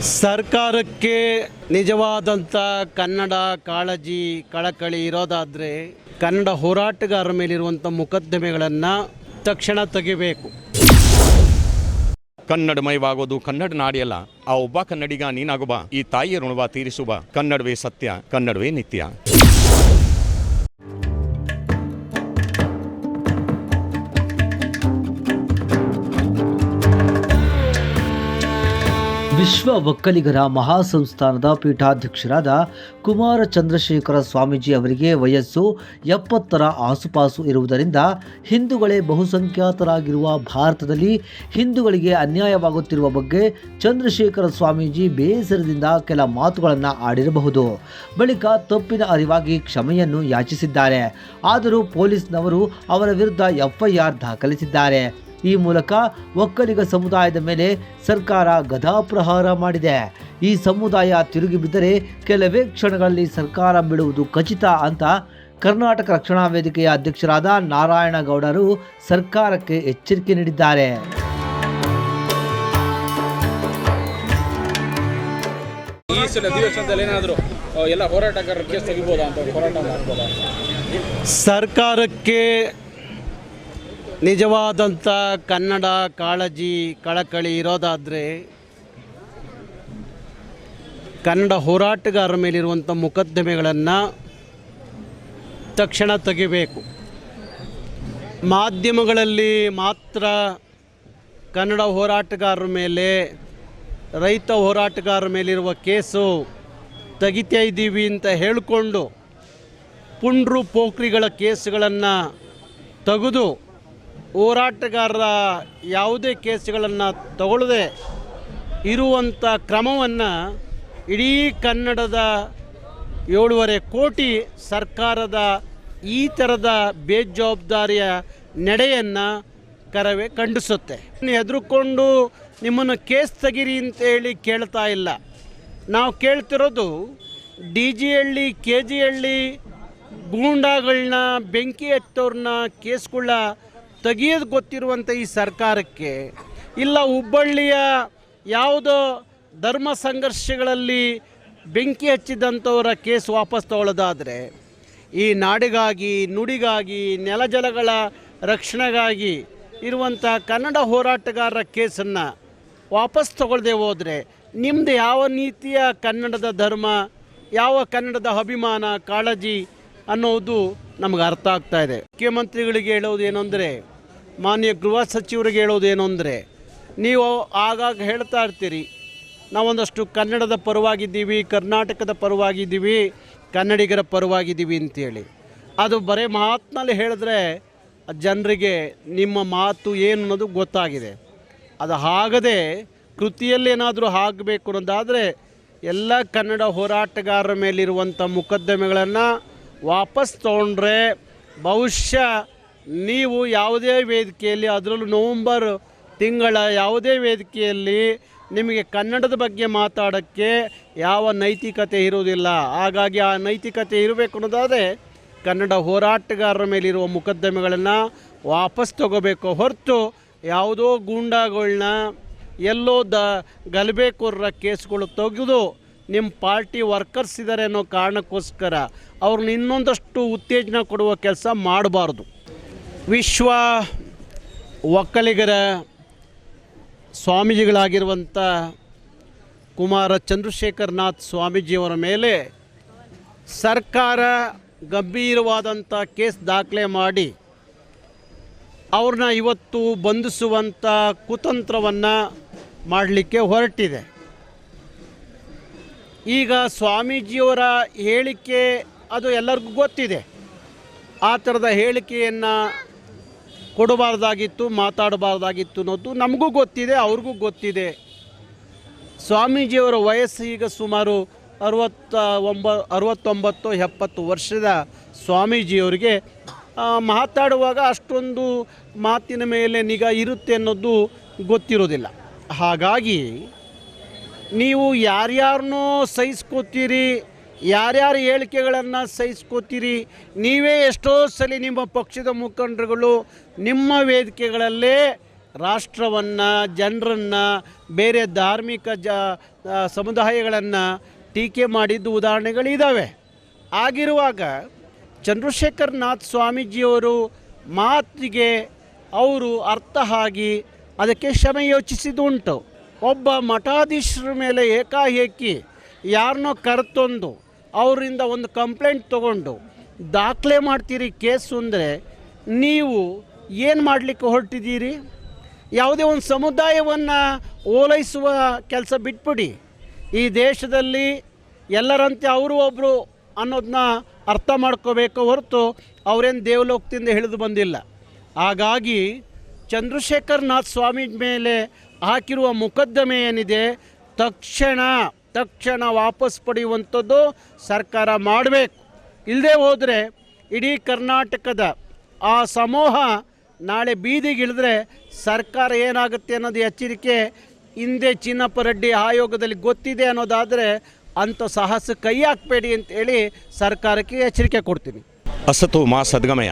ಸರ್ಕಾರಕ್ಕೆ ನಿಜವಾದಂಥ ಕನ್ನಡ ಕಾಳಜಿ, ಕಳಕಳಿ ಇರೋದಾದರೆ ಕನ್ನಡ ಹೋರಾಟಗಾರರ ಮೇಲಿರುವಂಥ ಮೊಕದ್ದಮೆಗಳನ್ನು ತಕ್ಷಣ ತೆಗಿಬೇಕು. ಕನ್ನಡಮಯವಾಗೋದು ಕನ್ನಡ ನಾಡಿಯಲ್ಲ ಆ ಒಬ್ಬ ಕನ್ನಡಿಗ ನೀನಾಗುವ, ಈ ತಾಯಿಯ ಋಣವ ತೀರಿಸುವ ಕನ್ನಡವೇ ಸತ್ಯ, ಕನ್ನಡವೇ ನಿತ್ಯ. ವಿಶ್ವ ಒಕ್ಕಲಿಗರ ಮಹಾಸಂಸ್ಥಾನದ ಪೀಠಾಧ್ಯಕ್ಷರಾದ ಕುಮಾರ ಚಂದ್ರಶೇಖರ ಸ್ವಾಮೀಜಿ ಅವರಿಗೆ ವಯಸ್ಸು ಎಪ್ಪತ್ತರ ಆಸುಪಾಸು ಇರುವುದರಿಂದ ಹಿಂದೂಗಳೇ ಬಹುಸಂಖ್ಯಾತರಾಗಿರುವ ಭಾರತದಲ್ಲಿ ಹಿಂದೂಗಳಿಗೆ ಅನ್ಯಾಯವಾಗುತ್ತಿರುವ ಬಗ್ಗೆ ಚಂದ್ರಶೇಖರ ಸ್ವಾಮೀಜಿ ಬೇಸರದಿಂದ ಕೆಲ ಮಾತುಗಳನ್ನು ಆಡಿರಬಹುದು. ಬಳಿಕ ತಪ್ಪಿನ ಅರಿವಾಗಿ ಕ್ಷಮೆಯನ್ನು ಯಾಚಿಸಿದ್ದಾರೆ. ಆದರೂ ಪೊಲೀಸ್ನವರು ಅವರ ವಿರುದ್ಧ ಎಫ್ಐಆರ್ ದಾಖಲಿಸಿದ್ದಾರೆ. ಈ ಮೂಲಕ ಒಕ್ಕಲಿಗ ಸಮುದಾಯದ ಮೇಲೆ ಸರ್ಕಾರ ಗದಾಪ್ರಹಾರ ಮಾಡಿದೆ. ಈ ಸಮುದಾಯ ತಿರುಗಿ ಬಿದ್ದರೆ ಕೆಲವೇ ಕ್ಷಣಗಳಲ್ಲಿ ಸರ್ಕಾರ ಬಿಡುವುದು ಖಚಿತ ಅಂತ ಕರ್ನಾಟಕ ರಕ್ಷಣಾ ವೇದಿಕೆಯ ಅಧ್ಯಕ್ಷರಾದ ನಾರಾಯಣಗೌಡರು ಸರ್ಕಾರಕ್ಕೆ ಎಚ್ಚರಿಕೆ ನೀಡಿದ್ದಾರೆ. ಈ ಸಲ ಅಧಿವೇಶನದಲ್ಲಿ ಏನಾದರೂ ಎಲ್ಲ ಹೋರಾಟಗಾರರ ಕೇಸ್ ತೆಗಿಬೋದಾ ಅಂತ ಹೋರಾಟ ಮಾಡ್ಬೋದಾ? ಸರ್ಕಾರಕ್ಕೆ ನಿಜವಾದಂಥ ಕನ್ನಡ, ಕಾಳಜಿ, ಕಳಕಳಿ ಇರೋದಾದರೆ ಕನ್ನಡ ಹೋರಾಟಗಾರರ ಮೇಲಿರುವಂಥ ಮೊಕದ್ದಮೆಗಳನ್ನು ತಕ್ಷಣ ತೆಗಿಬೇಕು. ಮಾಧ್ಯಮಗಳಲ್ಲಿ ಮಾತ್ರ ಕನ್ನಡ ಹೋರಾಟಗಾರರ ಮೇಲೆ, ರೈತ ಹೋರಾಟಗಾರರ ಮೇಲಿರುವ ಕೇಸು ತೆಗಿತಾ ಇದ್ದೀವಿ ಅಂತ ಹೇಳಿಕೊಂಡು ಪುಂಡ್ರು ಪೋಖ್ರಿಗಳ ಕೇಸುಗಳನ್ನು ತೆಗೆದು ಹೋರಾಟಗಾರರ ಯಾವುದೇ ಕೇಸ್ಗಳನ್ನು ತಗೊಳ್ಳದೆ ಇರುವಂಥ ಕ್ರಮವನ್ನು ಇಡೀ ಕನ್ನಡದ ಏಳುವರೆ ಕೋಟಿ ಸರ್ಕಾರದ ಈ ಥರದ ಬೇಜವಾಬ್ದಾರಿಯ ನಡೆಯನ್ನು ಕರವೇ ಖಂಡಿಸುತ್ತೆ. ಹೆದರ್ಕೊಂಡು ನಿಮ್ಮನ್ನು ಕೇಸ್ ತೆಗಿರಿ ಅಂತೇಳಿ ಕೇಳ್ತಾ ಇಲ್ಲ. ನಾವು ಕೇಳ್ತಿರೋದು D G Halli K G Halli ಗೂಂಡಾಗಳನ್ನ ಬೆಂಕಿ ಹತ್ತೋರನ್ನ ಕೇಸ್ಗಳ ತೆಗಿಯೋದು ಗೊತ್ತಿರುವಂಥ ಈ ಸರ್ಕಾರಕ್ಕೆ ಇಲ್ಲ ಹುಬ್ಬಳ್ಳಿಯ ಯಾವುದೋ ಧರ್ಮ ಸಂಘರ್ಷಗಳಲ್ಲಿ ಬೆಂಕಿ ಹಚ್ಚಿದಂಥವರ ಕೇಸ್ ವಾಪಸ್ ತಗೊಳ್ಳೋದಾದರೆ ಈ ನಾಡಿಗಾಗಿ, ನುಡಿಗಾಗಿ ನೆಲಜಲಗಳ ರಕ್ಷಣೆಗಾಗಿ ಇರುವಂಥ ಕನ್ನಡ ಹೋರಾಟಗಾರರ ಕೇಸನ್ನು ವಾಪಸ್ ತಗೊಳ್ಳದೆ ಹೋದರೆ ನಿಮ್ಮದು ಯಾವ ನೀತಿಯ ಕನ್ನಡದ ಧರ್ಮ, ಯಾವ ಕನ್ನಡದ ಅಭಿಮಾನ, ಕಾಳಜಿ ಅನ್ನೋದು ನಮಗೆ ಅರ್ಥ ಆಗ್ತಾ ಇದೆ. ಮುಖ್ಯಮಂತ್ರಿಗಳಿಗೆ ಹೇಳೋದು ಏನು ಅಂದರೆ ಮಾನ್ಯ ಗೃಹ ಸಚಿವರಿಗೆ ಹೇಳೋದು ಏನು ಅಂದರೆ ನೀವು ಆಗಾಗ ಹೇಳ್ತಾ ಇರ್ತೀರಿ, ನಾವೊಂದಷ್ಟು ಕನ್ನಡದ ಪರವಾಗಿದ್ದೀವಿ, ಕರ್ನಾಟಕದ ಪರವಾಗಿದ್ದೀವಿ, ಕನ್ನಡಿಗರ ಪರವಾಗಿದ್ದೀವಿ ಅಂತೇಳಿ. ಅದು ಬರೀ ಮಾತಿನಲ್ಲಿ ಹೇಳಿದ್ರೆ ಜನರಿಗೆ ನಿಮ್ಮ ಮಾತು ಏನು ಅನ್ನೋದು ಗೊತ್ತಾಗಿದೆ. ಅದು ಆಗದೆ ಕೃತಿಯಲ್ಲಿ ಏನಾದರೂ ಆಗಬೇಕು ಅನ್ನೋದಾದರೆ, ಎಲ್ಲ ಕನ್ನಡ ಹೋರಾಟಗಾರರ ಮೇಲಿರುವಂಥ ಮುಕದ್ದಮೆಗಳನ್ನು ವಾಪಸ್ ತೊಗೊಂಡ್ರೆ ಬಹುಶಃ ನೀವು ಯಾವುದೇ ವೇದಿಕೆಯಲ್ಲಿ, ಅದರಲ್ಲೂ ನವಂಬರ್ ತಿಂಗಳ ಯಾವುದೇ ವೇದಿಕೆಯಲ್ಲಿ ನಿಮಗೆ ಕನ್ನಡದ ಬಗ್ಗೆ ಮಾತಾಡೋಕ್ಕೆ ಯಾವ ನೈತಿಕತೆ ಇರುವುದಿಲ್ಲ. ಹಾಗಾಗಿ ಆ ನೈತಿಕತೆ ಇರಬೇಕು ಅನ್ನೋದಾದರೆ ಕನ್ನಡ ಹೋರಾಟಗಾರರ ಮೇಲಿರುವ ಮೊಕದ್ದಮೆಗಳನ್ನು ವಾಪಸ್ ತಗೋಬೇಕು. ಹೊರತು ಯಾವುದೋ ಗೂಂಡಾಗಳನ್ನ ಎಲ್ಲೋ ದ ಗಲಭೆಕೋರರ ಕೇಸ್ಗಳು ತೆಗೆದು ನಿಮ್ಮ ಪಾರ್ಟಿ ವರ್ಕರ್ಸ್ ಇದ್ದಾರೆ ಅನ್ನೋ ಕಾರಣಕ್ಕೋಸ್ಕರ ಅವ್ರನ್ನ ಇನ್ನೊಂದಷ್ಟು ಉತ್ತೇಜನ ಕೊಡುವ ಕೆಲಸ ಮಾಡಬಾರ್ದು. ವಿಶ್ವ ಒಕ್ಕಲಿಗರ ಸ್ವಾಮೀಜಿಗಳಾಗಿರುವಂಥ ಕುಮಾರ ಚಂದ್ರಶೇಖರನಾಥ್ ಸ್ವಾಮೀಜಿಯವರ ಮೇಲೆ ಸರ್ಕಾರ ಗಂಭೀರವಾದಂಥ ಕೇಸ್ ದಾಖಲೆ ಮಾಡಿ ಅವ್ರನ್ನ ಇವತ್ತು ಬಂಧಿಸುವಂಥ ಕುತಂತ್ರವನ್ನು ಮಾಡಲಿಕ್ಕೆ ಹೊರಟಿದೆ. ಈಗ ಸ್ವಾಮೀಜಿಯವರ ಹೇಳಿಕೆ ಅದು ಎಲ್ಲರಿಗೂ ಗೊತ್ತಿದೆ. ಆ ಥರದ ಹೇಳಿಕೆಯನ್ನು ಕೊಡಬಾರ್ದಾಗಿತ್ತು, ಮಾತಾಡಬಾರ್ದಾಗಿತ್ತು ಅನ್ನೋದು ನಮಗೂ ಗೊತ್ತಿದೆ, ಅವ್ರಿಗೂ ಗೊತ್ತಿದೆ. ಸ್ವಾಮೀಜಿಯವರ ವಯಸ್ಸು ಈಗ ಸುಮಾರು ಅರವತ್ತ ಒಂಬ, ಅರವತ್ತೊಂಬತ್ತು, ಎಪ್ಪತ್ತು ವರ್ಷದ ಸ್ವಾಮೀಜಿಯವರಿಗೆ ಮಾತಾಡುವಾಗ ಅಷ್ಟೊಂದು ಮಾತಿನ ಮೇಲೆ ನಿಗಾ ಇರುತ್ತೆ ಅನ್ನೋದು ಗೊತ್ತಿರೋದಿಲ್ಲ. ಹಾಗಾಗಿ ನೀವು ಯಾರ್ಯಾರನ್ನೋ ಸಹಿಸ್ಕೋತೀರಿ, ಯಾರ್ಯಾರು ಹೇಳಿಕೆಗಳನ್ನು ಸಹಿಸ್ಕೋತೀರಿ, ನೀವೇ ಎಷ್ಟೋ ಸಲ ನಿಮ್ಮ ಪಕ್ಷದ ಮುಖಂಡರುಗಳು ನಿಮ್ಮ ವೇದಿಕೆಗಳಲ್ಲೇ ರಾಷ್ಟ್ರವನ್ನು, ಜನರನ್ನು, ಬೇರೆ ಧಾರ್ಮಿಕ ಜ ಸಮುದಾಯಗಳನ್ನು ಟೀಕೆ ಮಾಡಿದ್ದು ಉದಾಹರಣೆಗಳಿದ್ದಾವೆ ಆಗಿರುವಾಗ ಚಂದ್ರಶೇಖರ್ ನಾಥ್ ಸ್ವಾಮೀಜಿಯವರು ಮಾತಿಗೆ ಅವರು ಅರ್ಥ ಆಗಿ ಅದಕ್ಕೆ ಕ್ಷಮೆ ಯೋಚಿಸಿದುಂಟು ಒಬ್ಬ ಮಠಾಧೀಶರ ಮೇಲೆ ಏಕಾಏಕಿ ಯಾರನ್ನೋ ಕರೆತಂದು ಅವರಿಂದ ಒಂದು ಕಂಪ್ಲೇಂಟ್ ತಗೊಂಡು ದಾಖಲೆ ಮಾಡ್ತೀರಿ ಕೇಸು ಅಂದರೆ ನೀವು ಏನು ಮಾಡಲಿಕ್ಕೆ ಹೊರಟಿದ್ದೀರಿ? ಯಾವುದೇ ಒಂದು ಸಮುದಾಯವನ್ನು ಓಲೈಸುವ ಕೆಲಸ ಬಿಟ್ಬಿಡಿ. ಈ ದೇಶದಲ್ಲಿ ಎಲ್ಲರಂತೆ ಅವರು ಒಬ್ಬರು ಅನ್ನೋದನ್ನ ಅರ್ಥ ಮಾಡ್ಕೋಬೇಕು ಹೊರತು ಅವರೇನು ದೇವಲೋಕದಿಂದ ಹಿಡಿದು ಬಂದಿಲ್ಲ. ಹಾಗಾಗಿ ಚಂದ್ರಶೇಖರ್ ನಾಥ್ ಸ್ವಾಮಿ ಮೇಲೆ ಹಾಕಿರುವ ಮೊಕದ್ದಮೆ ಏನಿದೆ ತಕ್ಷಣ ತಕ್ಷಣ ವಾಪಸ್ ಪಡೆಯುವಂಥದ್ದು ಸರ್ಕಾರ ಮಾಡಬೇಕು. ಇಲ್ಲದೆ ಹೋದರೆ ಇಡೀ ಕರ್ನಾಟಕದ ಆ ಸಮೂಹ ನಾಳೆ ಬೀದಿಗಿಳಿದ್ರೆ ಸರ್ಕಾರ ಏನಾಗುತ್ತೆ ಅನ್ನೋದು ಎಚ್ಚರಿಕೆ ಹಿಂದೆ ಚಿನ್ನಪ್ಪ ರೆಡ್ಡಿ ಆಯೋಗದಲ್ಲಿ ಗೊತ್ತಿದೆ ಅನ್ನೋದಾದರೆ ಅಂಥ ಸಾಹಸ ಕೈ ಹಾಕಬೇಡಿ ಅಂತೇಳಿ ಸರ್ಕಾರಕ್ಕೆ ಎಚ್ಚರಿಕೆ ಕೊಡ್ತೀನಿ. ಅಸತೋ ಮಾ ಸದ್ಗಮಯ,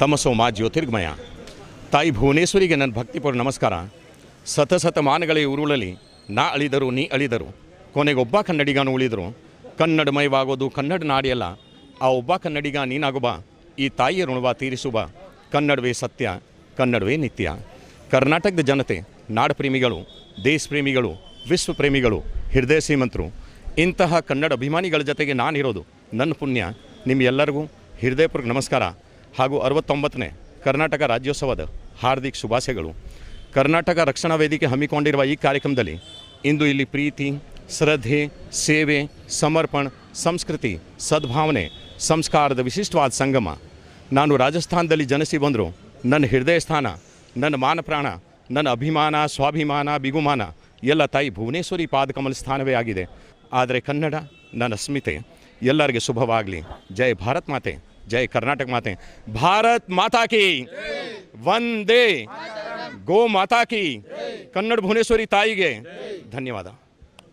ತಮಸೋ ಮಾ ಜ್ಯೋತಿರ್ಗಮಯ. ತಾಯಿ ಭುವನೇಶ್ವರಿಗೆ ನನ್ನ ಭಕ್ತಿಪೂರ್ಣ ನಮಸ್ಕಾರ. ಸತಸತ ಮಾನಗಳೇ ಉರುಳಲಿ, ನಾ ಅಳಿದರು ನೀ ಅಳಿದರು, ಕೊನೆಗೊಬ್ಬ ಕನ್ನಡಿಗನು ಉಳಿದರು ಕನ್ನಡಮಯವಾಗೋದು ಕನ್ನಡ ನಾಡಿಯಲ್ಲ, ಆ ಒಬ್ಬ ಕನ್ನಡಿಗ ನೀನಾಗುವ ಈ ತಾಯಿಯ ಋಣವ ತೀರಿಸುವ ಕನ್ನಡವೇ ಸತ್ಯ, ಕನ್ನಡವೇ ನಿತ್ಯ. ಕರ್ನಾಟಕದ ಜನತೆ, ನಾಡಪ್ರೇಮಿಗಳು ದೇಶ ಪ್ರೇಮಿಗಳು ವಿಶ್ವ ಪ್ರೇಮಿಗಳು ಹೃದಯ ಶ್ರೀಮಂತರು, ಇಂತಹ ಕನ್ನಡ ಅಭಿಮಾನಿಗಳ ಜೊತೆಗೆ ನಾನಿರೋದು, ನನ್ನ ಪುಣ್ಯ. ನಿಮ್ಮೆಲ್ಲರಿಗೂ ಹೃದಯಪೂರ್ವಕ ನಮಸ್ಕಾರ ಹಾಗೂ ಅರವತ್ತೊಂಬತ್ತನೇ ಕರ್ನಾಟಕ ರಾಜ್ಯೋತ್ಸವದ ಹಾರ್ದಿಕ ಶುಭಾಶಯಗಳು. ಕರ್ನಾಟಕ ರಕ್ಷಣಾ ವೇದಿಕೆ ಹಮ್ಮಿಕೊಂಡಿರುವ ಈ ಕಾರ್ಯಕ್ರಮದಲ್ಲಿ ಇಂದು ಇಲ್ಲಿ ಪ್ರೀತಿ ಶ್ರದ್ಧೆ ಸೇವೆ ಸಮರ್ಪಣ ಸಂಸ್ಕೃತಿ ಸದ್ಭಾವನೆ ಸಂಸ್ಕಾರದ ವಿಶಿಷ್ಟವಾದ ಸಂಗಮ. ನಾನು ರಾಜಸ್ಥಾನದಲ್ಲಿ ಜನಿಸಿ ಬಂದರು. ನನ್ನ ಹೃದಯ ಸ್ಥಾನ ನನ್ನ ಮಾನಪ್ರಾಣ ನನ್ನ ಅಭಿಮಾನ ಸ್ವಾಭಿಮಾನ ಬಿಗುಮಾನ ಎಲ್ಲ ತಾಯಿ ಭುವನೇಶ್ವರಿ ಪಾದಕಮಲ ಸ್ಥಾನವೇ ಆಗಿದೆ. ಆದರೆ ಕನ್ನಡ ನನ್ನ ಸ್ಮಿತೆ ಎಲ್ಲರಿಗೆ ಶುಭವಾಗಲಿ. ಜೈ ಭಾರತ್ ಮಾತೆ ಜೈ ಕರ್ನಾಟಕ ಮಾತೆ. ಭಾರತ್ ಮಾತಾ ಕಿ! ವಂದೇ ಗೋ ಮಾತಾ ಕಿ ಕನ್ನಡ ಭುವನೇಶ್ವರಿ ತಾಯಿಗೆ ಧನ್ಯವಾದ